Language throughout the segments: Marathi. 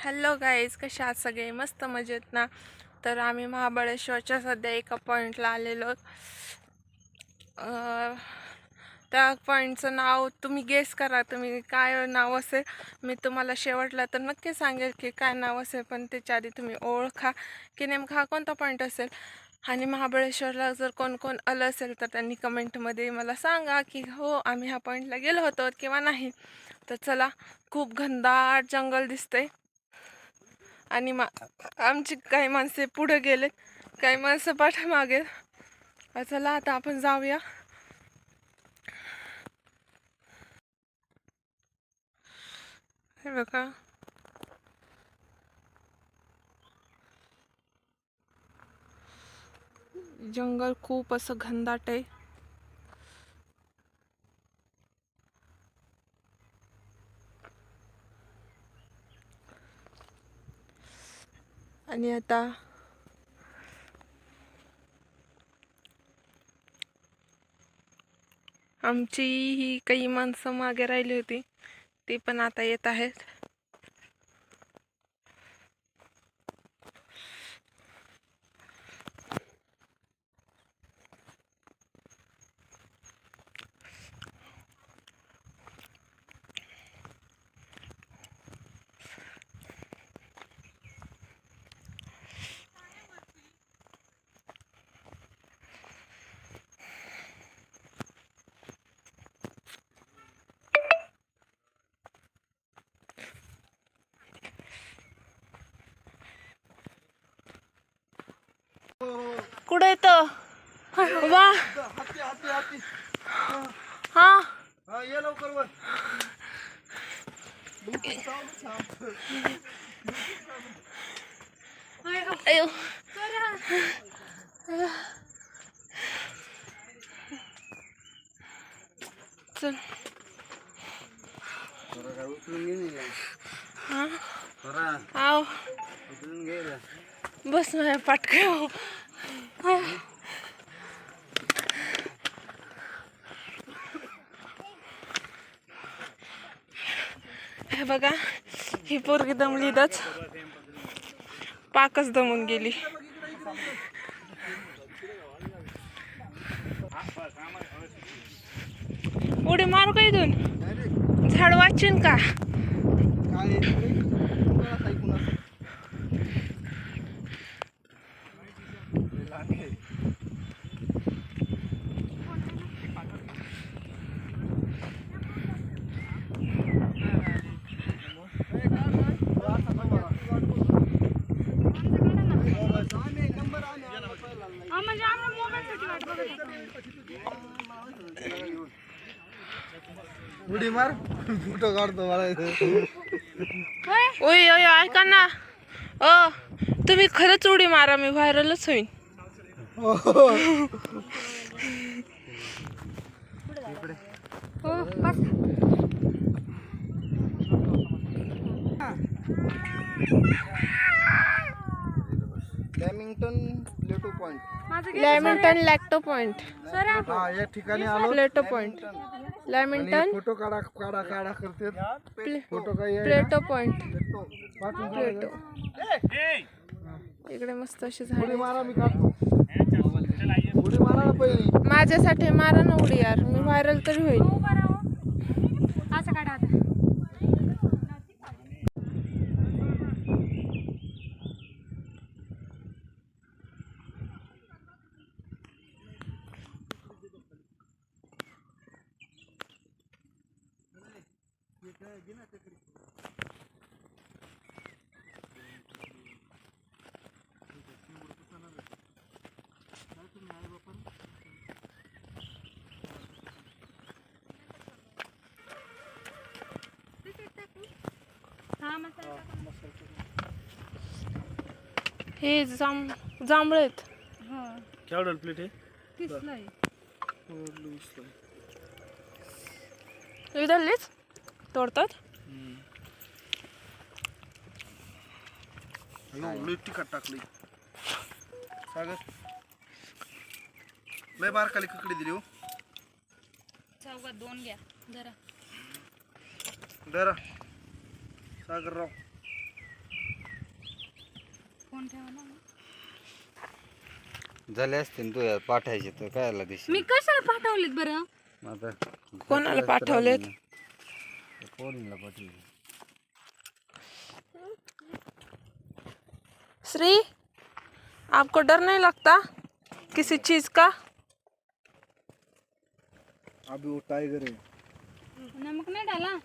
हॅलो गाईज कशा आहात सगळे? मस्त मजेत ना? तर आम्ही महाबळेश्वरच्या सध्या एका पॉईंटला आलेलो. त्या पॉईंटचं नाव तुम्ही गेस करा. तुम्ही काय नाव असेल मी तुम्हाला शेवटला तर नक्की सांगेल की काय नाव असेल पण त्याच्या आधी तुम्ही ओळखा की नेमका हा कोणता पॉईंट असेल. आणि महाबळेश्वरला जर कोण कोण आलं असेल तर त्यांनी कमेंटमध्ये मला सांगा की हो आम्ही ह्या पॉईंटला गेलो होतो किंवा नाही. तर चला खूप घनदाट जंगल दिसतंय. आणि मा आमची काही माणसे पुढे गेलेत काही माणसं पाठीमागे. चला आता आपण जाऊया. हे बघा. जंगल खूप असं घनदाट आहे. आणि आता आमची ही काही माणसं मागे राहिली होती ती पण आता येत आहेत. कुठं येतं वा. हा. ये लवकर वर अयो चल हा आव. बस माझ्या पाटकाव हे बघा ही पोरगी दमली पाकच दमून गेली. उडी मारू का इथून? झाड वाचीन का काय आहे इकडे? कोणाला ऐकून असं? उडी मार. फोटो काढतो मला. ओय ओय ऐका ना. अ तुम्ही खरंच उडी मारा मी व्हायरलच होईन. लॅमिंग्टन प्लेटो पॉइंट लॅमिंटन लॅक्टो पॉइंट हा या ठिकाणी आलो. प्लेटो पॉइंट लॅमिंटन फोटो काढा काढा काढा करते. फोटो काय आहे? प्लेटो पॉइंट. प्लेटो इकडे मस्त अशी उडी झाडी मारा मी काढतो. उडी मारा ना पहिली. माझ्यासाठी मारा ना उडी यार. मी व्हायरल तरी होईल. असं काढा आता हा. हे जांभ जांभळ आहेत. हा. केवढं प्लेट आहे? किसलंय इथलीच तोडतात. लय तिखट टाकली. सागर. लय बारकाली ककडी दिली हो. चौकात दोन घ्या. जरा दरा झाले असतील तू पाठायचे तर काय आला दिशी मी कशाला पाठवलेत बरं? आता कोणाला पाठवलेत? पोरीला पाठवले श्री आपको डर नहीं लगता? किसी चीज़ का? अभी वो टाइगर है। नमक नहीं डाला?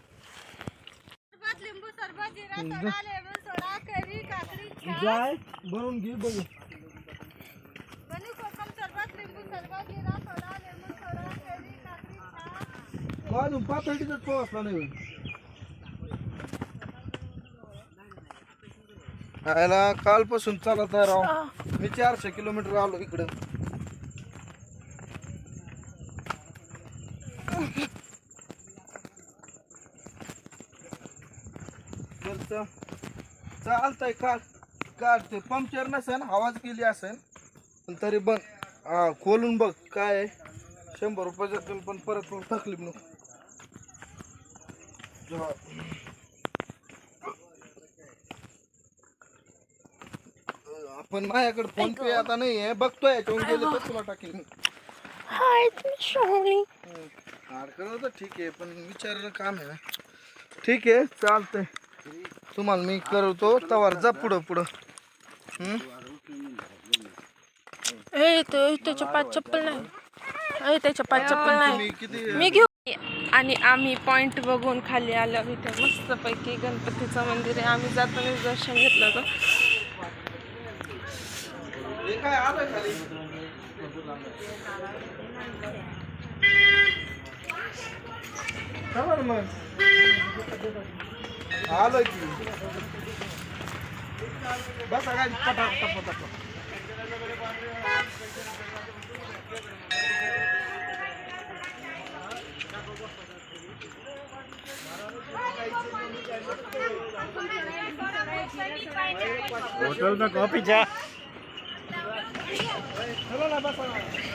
जाय बनवून घे बघू. अजून पाच हंडीचाच पोहोचला नाही. आयला कालपासून चालत आहे राव. मी चारशे किलोमीटर आलो इकडं. तर च- चालतंय का का ते पंक्चर नसेल आवाज केली असेल पण तरी बघ हा खोलून बघ काय आहे. शंभर रुपयाचं बिल पण परत तकलीफ नको हा. आपण माझ्याकडे फोन पे आता नाही आहे बघतोय याच्यावर गेले तर तुला टाकेल अडकलं तर ठीक आहे पण विचारलं काम आहे ना ठीक आहे चालतंय तुम्हाला मी करतो तवार. जा पुढं पुढं. हम्म? ए तो त्याच्या पाच चप्पल नाही. ए त्याच्या पाच चप्पल नाही. मी घेऊ. आणि आम्ही पॉइंट बघून खाली आलो इथे. मस्तपैकी गणपतीचं मंदिर आहे. आम्ही जाताना दर्शन घेतलं होतं. आलं की. बसा काय पटा पटा पटा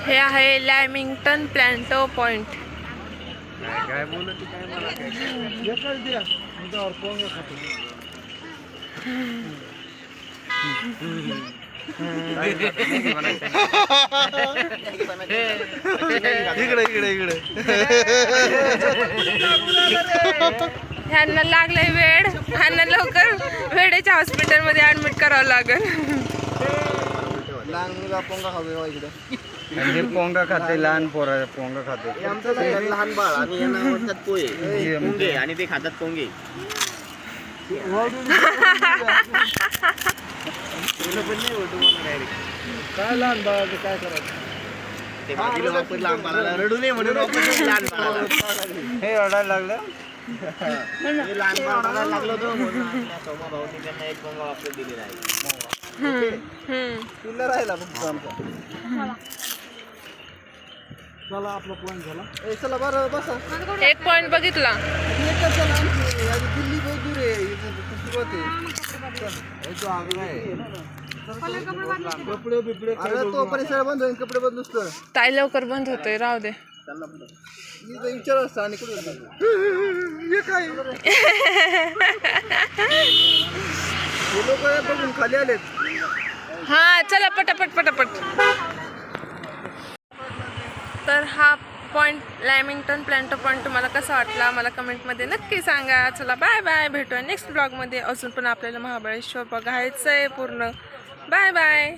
हे आहे लॅमिंग्टन प्लॅन्टो पॉइंट. काय बोलत काय मला काय एकच द्या. तुमच्यावर पोंग खातो. इकडे इकडे इकडे. ह्यांना लागलाय वेळ. ह्यांना लवकर वेळेच्या हॉस्पिटलमध्ये ऍडमिट करावं लागेल. लहान मुलगा पोंगा खावे इकडे. आणि हे पोंगा खाते लहान पोरा पोंगा खाते. आमचं लहान बाळ. आम्ही यांना म्हणतात पोहे. हे म्हणजे आणि ते खातात पोंगे. काय लहान बाळाचं काय करायचं? ते भाजीला वापरलं आंबाला रडू नये म्हणून वापरलं लहान बाळाला. हे रडायला लागलं? हे लहान बाळाला लागलं होतं म्हणून आमच्या सोमा भाऊनी त्यांना एक पोंगा वापरून दिलेला आहे. हम्म. किल्ला राहिला फक्त आमचा. चला आपला पॉईंट झाला. ए चला बरं बसा. एक पॉइंट बघितला. चला आमची दिल्ली बहुत दूर आहे. इथं तर सुरुवात आहे. कपडे बिपडे अरे तो परिसर बंद होईल कपडे तर ताई लवकर बंद होतोय राहू दे. इथं विचार असता आणि कुठे हे काय? लोक बघून खाली आलेत. हा चला पटापट पटापट तर point point Lamington plateau point तुम्हाला कसा वाटला मला कमेंटमध्ये नक्की सांगा. चला बाय बाय भेटूया नेक्स्ट ब्लॉगमध्ये अजून पण आपल्याला महाबळेश्वर बघायचं आहे पूर्ण. Bye bye